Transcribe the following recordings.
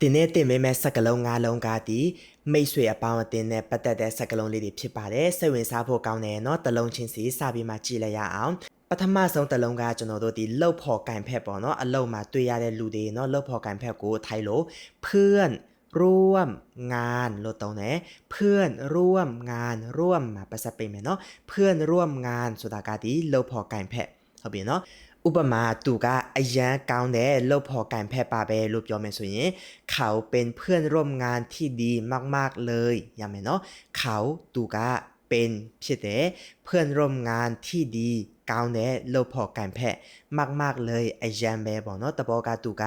တင်းနဲ့တင်မဲမဲစကလုံး၅လုံးကတည်းမိတ်ဆွေအပေါင်းအသင်းနဲ့ပတ်သက်တဲ့စကလုံးလေးတွေဖြစ်ပါတယ်စိတ်ဝင်စားဖို့ကောင်းတယ်เนาะတစ်လုံးချင်းစီစပြီးမှကြည့်လိုက်ရအောင်ပထမဆုံးတစ်လုံးကကျွန်တော်တို့ဒီလှုပ်ဖို့ကင်ဖက်ပေါ့เนาะအလုံးမှာတွေ့ရတဲ့လူတွေเนาะလှုပ်ဖို့ကင်ဖက်ကိုထိုင်လို့เพื่อนร่วมงานလို့တောင်းတယ်เพื่อนร่วมงานร่วมมาภาษาเป็นไหมเนาะเพื่อนร่วมงานဆိုတာကဒီလှုပ်ဖို့ကင်ဖက်ဟုတ်ပြီเนาะ ဥပမာသူကအရန်ကောင်းတဲ့လှုပ်ဖို့ကင်ဖက်ပါပဲလို့ပြောမယ်ဆိုရင် เขาเป็นเพื่อนร่วมงานที่ดีมากๆเลยရမယ်เนาะเขาသူကเป็นဖြစ်တဲ့เพื่อนร่วมงานที่ดีကောင်းတဲ့လုပ်ဖို့ကံဖက်มากๆเลยအရန်ပဲပေါ့เนาะတဘောကသူက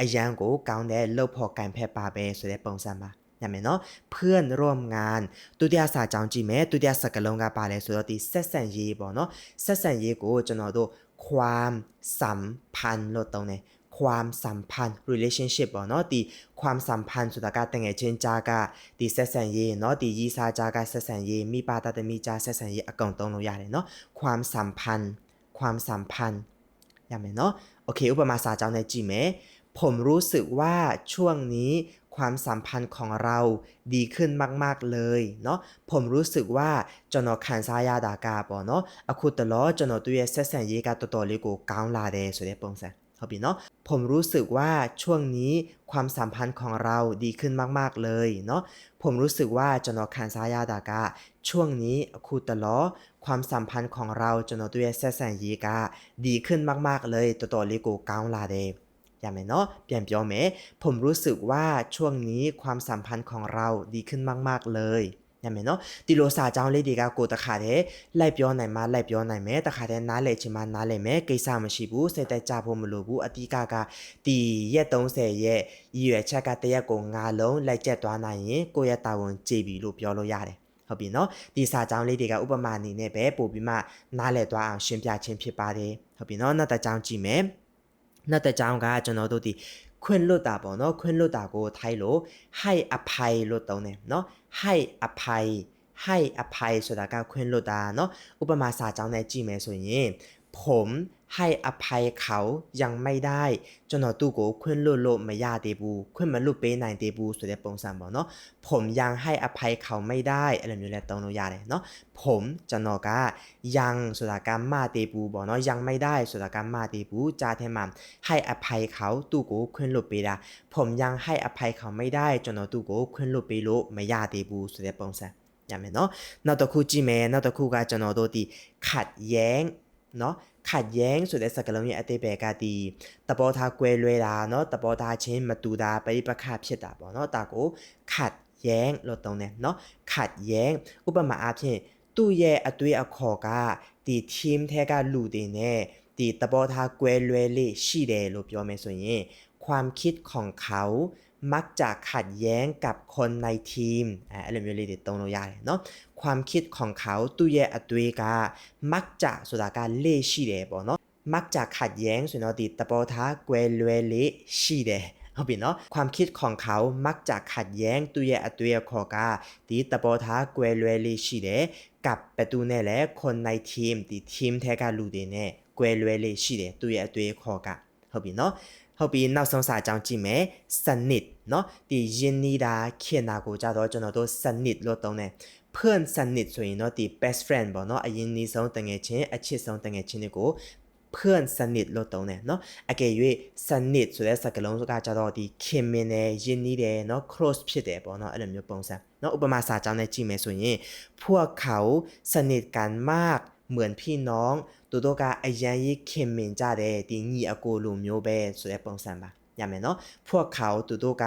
အရန်ကိုကောင်းတဲ့လုပ်ဖို့ကံဖက်ပါပဲဆိုတဲ့ပုံစံပါညမယ်နော်เพื่อนร่วมงานဒုတိယစာကြောင်းကြည့်မယ်ဒုတိယစကားလုံးကပါလဲဆိုတော့ဒီဆက်ဆံရေးပေါ့နော်ဆက်ဆံရေးကိုကျွန်တော်တို့ ความสัมพันธ์โลดตรงเนี่ความสัมพันธ์ relationship เนาะตีความสัมพันธ์สุดากาตังไงเช่นจากาตีเซสันเยเนาะตียีซาจากาเซสันเยมีปาตาแต่มีจ้าเซสันเยอากงตรงลงยาเลยเนาะความสัมพันธ์ ความสัมพันธ์ยังไงเนาะโอเค อุปมาสาเจ้าในจีเมผมรู้สึกว่าช่วงนี้ ความสัมพันธ์ของเราดีขึ้นมาก ๆ เลยเนาะผมรู้สึกว่าจนคันซายาดากาบเนาะอคุตลอจนตุเยเซเซนยีกาตโวตัวลิกูกาวลาเดสุดเดปงเซฮอบีเนาะผมรู้สึกว่าช่วงนี้ความสัมพันธ์ของเราดีขึ้นมาก ๆ เลยเนาะผมรู้สึกว่าจนคันซายาดากาช่วงนี้คูตะลอความสัมพันธ์ของเราจนตุเยเซเซนยีกาดีขึ้นมาก ๆ เลยตโวตัวลิกูกาวลาเด လာတယ်ရမယ်เนาะပြန်ပြောမယ်ผมรู้สึกว่าช่วงนี้ความสัมพันธ์ของเราดีขึ้นมาก ๆ เลยညမယ်နော်ဒီလိုစာကြောင်းလေးတွေကကိုတခါတည်းလိုက်ပြောနိုင်မှလိုက်ပြောနိုင်မယ်တခါတည်းနားလည်ချင်မှနားလည်မယ်ကိစ္စမရှိဘူးစိတ်တက်ကြဖို့မလိုဘူးအတိကကဒီရက်30ရက်ရည်ရွယ်ချက်ကတရက်ကိုငါလုံးလိုက်ကျက်သွားနိုင်ရင်ကိုယ့်ရဲ့တာဝန်ကြည်ပြီလို့ပြောလို့ရတယ်ဟုတ်ပြီနော်ဒီစာကြောင်းလေးတွေကဥပမာအနေနဲ့ပဲပို့ပြီးမှနားလည်သွားအောင်ရှင်းပြခြင်းဖြစ်ပါတယ်ဟုတ်ပြီနော်နောက်တစ်ကြောင်းကြည့်မယ် နောက်တစ်ကြောင်းကကျွန်တော်တို့ဒီခွင်လွတ်တာပေါ့နော်ခွင်လွတ်တာကိုထိုင်းလို့ hai apai လို့တုံးတယ်နော် hai apai hai apai ဆိုတာကခွင်လွတ်တာနော်ဥပမာစာကြောင်းနဲ့ကြည့်မယ်ဆိုရင်ผม ให้อภัยเขายังไม่ได้ကျွန်တော်သူ့ကိုခွင့်လွတ်လို့မရသေးဘူးခွင့်မလွတ်ပေးနိုင်သေးဘူးဆိုတဲ့ပုံစံပေါ့เนาะผมยังให้อภัยเขาไม่ได้အဲ့လိုမျိုးလဲသုံးလို့ရတယ်เนาะผมကျွန်တော်ကยังဆိုတာကမသေးဘူးပေါ့เนาะยังไม่ได้ဆိုတာကမသေးဘူးကြားထဲမှာให้อภัยเขาသူ့ကိုခွင့်လွတ်ပေးတာผมยังให้อภัยเขาไม่ได้ကျွန်တော်သူ့ကိုခွင့်လွတ်ပေးလို့မရသေးဘူးဆိုတဲ့ပုံစံရမယ်เนาะနောက်တစ်ခုကြည့်မယ်နောက်တစ်ခုကကျွန်တော်တို့ဒီขัดแ ย้งเนาะขัดแย้งဆိုတဲ့စကားလုံးရဲ့အတိတ်ပဲကဒီတဘောထားကွဲလွဲတာเนาะတဘောထားချင်းမတူတာပရိပခဖြစ်တာပေါ့เนาะဒါကိုขัดแย้งလို့သုံးတယ်เนาะขัดแย้งဥပမာအားဖြင့်သူ့ရဲ့အတွေ့အခေါ်ကဒီ team ထဲကလူတွေနဲ့ဒီတဘောထားကွဲလွဲလေးရှိတယ်လို့ပြောမယ်ဆိုရင် ความคิดของเขา มักจะขัดแย้งกับคนในทีมอ่าအဲ့လိုမျိုးလေးတွေသုံးလို့ရတယ်เนาะความคิดของเขาသူ့ရဲ့အတွေးကมักจะဆိုတာကလေ့ရှိတယ်ပေါ့เนาะมักจะขัดแย้งဆိုတော့ဒီတဘောထားကွဲလွဲလေးရှိတယ်ဟုတ်ပြီနော်ความคิดของเขามักจะขัดแย้งသူ့ရဲ့အတွေ့အခေါ်ကဒီတဘောထားကွဲလွဲလေးရှိတယ်กับဘယ်သူနဲ့လဲคนในทีมဒီ team ထဲကလူတွေနဲ့ကွဲလွဲလေးရှိတယ်သူ့ရဲ့အတွေ့အခေါ်က ဟုတ်ပြီနော်ဟုတ်ပြီနောက်ဆုံးစာအကြောင်းကြည့်မယ်စနစ်เนาะဒီယင်းနေတာခင်တာကိုကြတော့ကျွန်တော်တို့စနစ်လို့သုံးတယ်เพื่อนสนิทဆိုရင်တော့ဒီ best friend ပေါ့เนาะအရင်နီးဆုံးတငယ်ချင်းအချစ်ဆုံးတငယ်ချင်းတွေကိုเพื่อนสนิทလို့သုံးတယ်เนาะအကယ်၍စနစ်ဆိုတဲ့စကားလုံးကကြတော့ဒီခင်မင်တယ်ယဉ်နီးတယ်เนาะ close ဖြစ်တယ်ပေါ့เนาะအဲ့လိုမျိုးပုံစံเนาะဥပမာစာကြောင်းနဲ့ကြည့်မယ်ဆိုရင်พวกเขาสนิทกันมาก เหมือนพี่น้องသူတို့ကအရန်ကြီးခင်မင်ကြတယ်ဒီညီအကိုလိုမျိုးပဲဆိုတဲ့ပုံစံပါရမယ်เนาะพวกเขาသူတို့က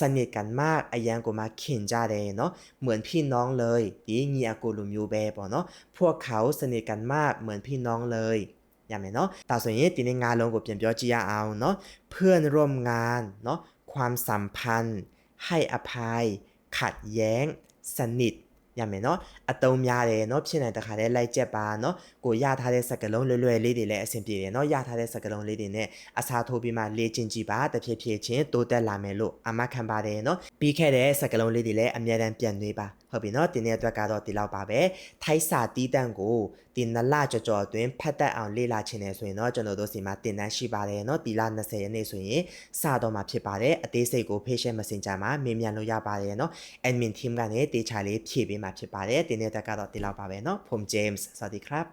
สนิทกันมากအရန်ကိုမှခင်ကြတယ်เนาะเหมือนพี่น้องเลยဒီညီအကိုလိုမျိုးပဲပေါ့เนาะพวกเขาสนิทกันมากเหมือนพี่น้องเลยရမယ်เนาะဒါဆိုရင်ဒီနေ့ငါးလုံးကိုပြန်ပြောကြည့်ရအောင်เนาะเพื่อนร่วมงานเนาะความสัมพันธ์ ให้อภัย ขัดแย้ง สนิท ရမယ်နော်အတုံးများတယ်နော်ဖြစ်နိုင်တခါလဲလိုက်ချက်ပါနော်ကိုရထားတဲ့စကလုံးလွယ်လွယ်လေးတွေလည်းအဆင်ပြေတယ်နော်ရထားတဲ့စကလုံးလေးတွေနဲ့အစားထိုးပြီးမှလေ့ကျင့်ကြည့်ပါတဖြည်းဖြည်းချင်းတိုးတက်လာမယ်လို့အမခံပါတယ်နော်ပြီးခဲ့တဲ့စကလုံးလေးတွေလည်းအများတန်းပြန်နှွေးပါဟုတ်ပြီနော်ဒီနေ့အတွက်ကတော့ဒီလောက်ပါပဲထိုက်စာတီးတန့်ကိုဒီနလကြော်ကြော်အတွင်းဖတ်တတ်အောင်လေ့လာခြင်းနေဆိုရင်တော့ကျွန်တော်တို့စီမှာတင်တန်းရှိပါတယ်เนาะဒီလ20ရက်နေ့ဆိုရင်စတော့မှာဖြစ်ပါတယ်အသေးစိတ်ကို patient messenger မှာမေးမြန်းလို့ရပါတယ်เนาะ admin team ကနေတေချာလေးဖြည့်ပေးမှာဖြစ်ပါတယ်ဒီနေ့အတွက်ကတော့ဒီလောက်ပါပဲเนาะ from James စวัสดีครับ